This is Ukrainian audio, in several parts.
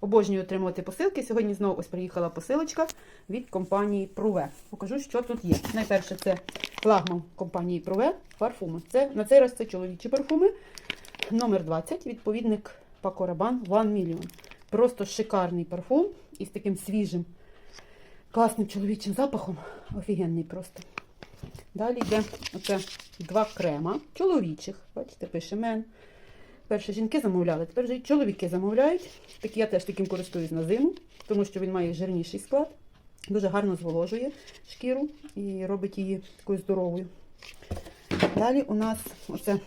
Обожнюю отримувати посилки. Сьогодні знову ось приїхала посилочка від компанії Пруве. Покажу, що тут є. Найперше, це флагман компанії Пруве парфуми. Це на цей раз це чоловічі парфуми. Номер 20, відповідник Paco Rabanne One Million. Просто шикарний парфум із таким свіжим, класним чоловічим запахом. Офігенний просто. Далі йде оце два крема чоловічих. Бачите, пише мен. Перше жінки замовляли, тепер вже й чоловіки замовляють. Так я теж таким користуюсь на зиму, тому що він має жирніший склад, дуже гарно зволожує шкіру і робить її такою здоровою. Далі у нас оце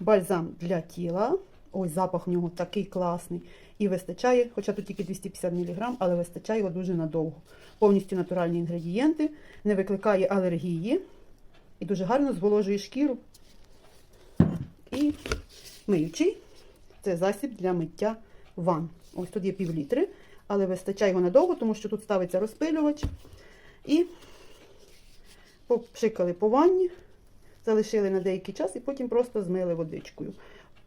бальзам для тіла. Ось запах в нього такий класний. І вистачає, хоча тут тільки 250 мг, але вистачає його дуже надовго. Повністю натуральні інгредієнти, не викликає алергії і дуже гарно зволожує шкіру. Миючий це засіб для миття ванн. Ось тут є пів літри, але вистачає його надовго, тому що тут ставиться розпилювач. І попшикали по ванні, залишили на деякий час і потім просто змили водичкою.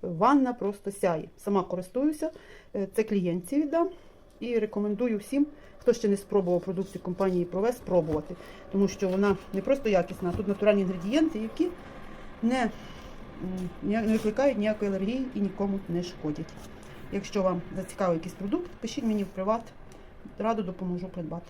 Ванна просто сяє. Сама користуюся, Е, це клієнтці віддам. І рекомендую всім, хто ще не спробував продукцію компанії Прове, спробувати. Тому що вона не просто якісна, а тут натуральні інгредієнти, які не, не викликають ніякої алергії і нікому не шкодять. Якщо вам зацікавий якийсь продукт, пишіть мені в приват, радо допоможу придбати.